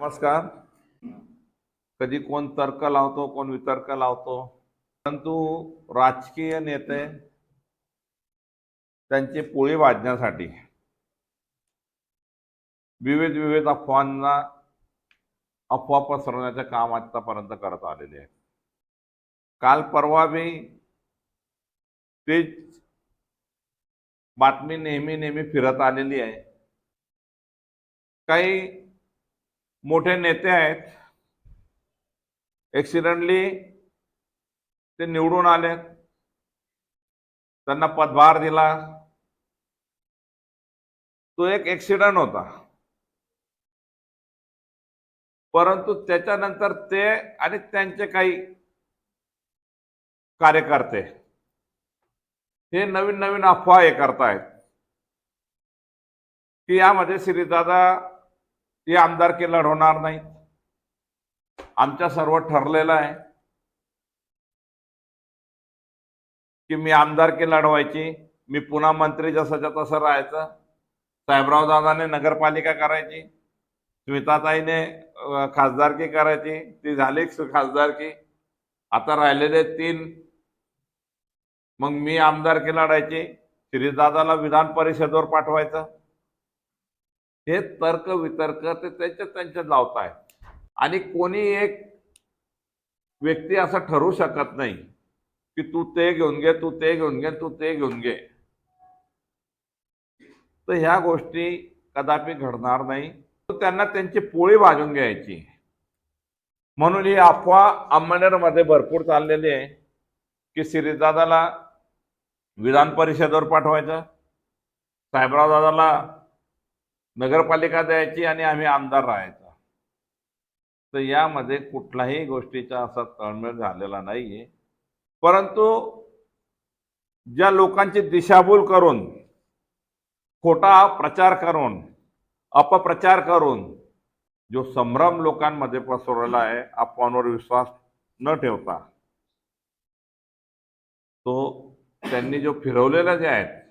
नमस्कार. कधी कोण तर्क लावतो कोण वितर्क लावतो. परंतु राजकीय नेते त्यांची पोळी वाजण्यासाठी विविध विविध अफवांना अफवा पसरवण्याचे काम आतापर्यंत करत आलेले आहे काल परवा मी तेच बातमी नेहमी नेहमी फिरत आलेली आहे. काही मोठे नेते आहेत. ऍक्सिडेंटली ते निवडून आले. त्यांना पदभार दिला. तो एक ऍक्सिडेंट होता. परंतु त्याच्यानंतर ते आणि त्यांचे काही कार्यकर्ते हे नवीन नवीन अफवा हे करतायत. की यामध्ये श्रीदादा ते आमदारकी लढवणार नाहीत. आमच्या सर्व ठरलेलं आहे की मी आमदारकी लढवायची मी पुन्हा मंत्री जसंच्या तसं राहायचं. साहेबराव दादाने नगरपालिका करायची स्मिताताईने खासदारकी करायची ती झाली खासदारकी. आता राहिलेले तीन. मग मी आमदारकी लढायची श्रीदादाला विधान परिषदेवर पाठवायचं. हे तर्क वितर्क ते त्यांच्या त्यांच्यात लावतायत. आणि कोणी एक व्यक्ती असं ठरू शकत नाही की तू ते घेऊन घे तू ते घेऊन घे तू ते घेऊन घे. तर ह्या गोष्टी कदापि घडणार नाही. त्यांना त्यांची पोळी भाजून घ्यायची. म्हणून ही अफवा अंमनेरमध्ये भरपूर चाललेली आहे. की श्रीदादाला विधान परिषदेवर पाठवायचं साहेबराव दादाला नगरपालिका द्यायची आणि आम्ही आमदार राहायचा. तर यामध्ये कुठल्याही गोष्टीचा असा तळमेळ झालेला नाहीये. परंतु ज्या लोकांची दिशाभूल करून खोटा प्रचार करून अपप्रचार करून जो संभ्रम लोकांमध्ये पसरवला आहे अफवांवर विश्वास न ठेवता तो त्यांनी जो फिरवलेला जे आहेत